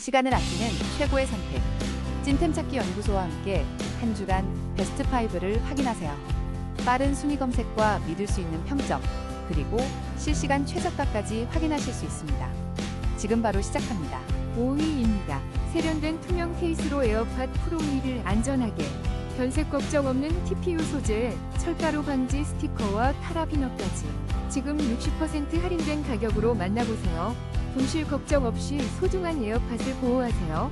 시간을 아끼는 최고의 선택. 찐템 찾기 연구소와 함께 한 주간 베스트 5를 확인하세요. 빠른 순위 검색과 믿을 수 있는 평점, 그리고 실시간 최저가까지 확인하실 수 있습니다. 지금 바로 시작합니다. 5위입니다. 세련된 투명 케이스로 에어팟 프로 2를 안전하게 변색 걱정 없는 TPU 소재, 철가루 방지 스티커와 파라비너까지 지금 60% 할인된 가격으로 만나보세요. 분실 걱정 없이 소중한 에어팟을 보호하세요.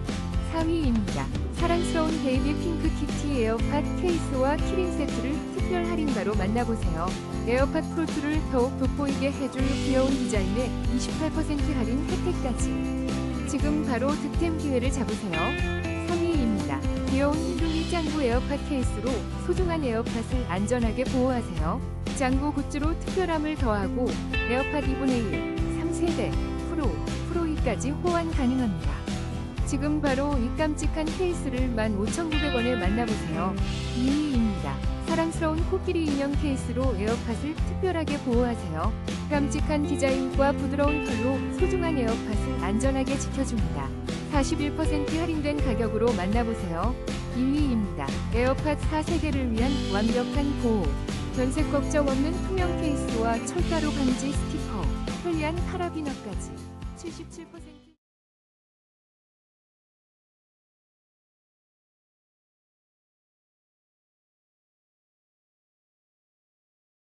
4위입니다. 사랑스러운 베이비 핑크 키티 에어팟 케이스와 키링 세트를 특별 할인가로 만나보세요. 에어팟 프로2를 더욱 돋보이게 해줄 귀여운 디자인에 28% 할인 혜택까지 지금 바로 득템 기회를 잡으세요. 3위입니다. 귀여운 흰둥이 짱구 에어팟 케이스로 소중한 에어팟을 안전하게 보호하세요. 짱구 굿즈로 특별함을 더하고 에어팟 2분의 1, 3세대, 프로, 프로2까지 호환 가능합니다. 지금 바로 이 깜찍한 케이스를 15,900원에 만나보세요. 2위입니다. 사랑스러운 코끼리 인형 케이스로 에어팟을 특별하게 보호하세요. 깜찍한 디자인과 부드러운 털로 소중한 에어팟을 안전하게 지켜줍니다. 41% 할인된 가격으로 만나보세요. 2위입니다. 에어팟 4세대를 위한 완벽한 보호. 변색 걱정 없는 투명 케이스와 철가루 방지 스티커, 카라비너까지. 77%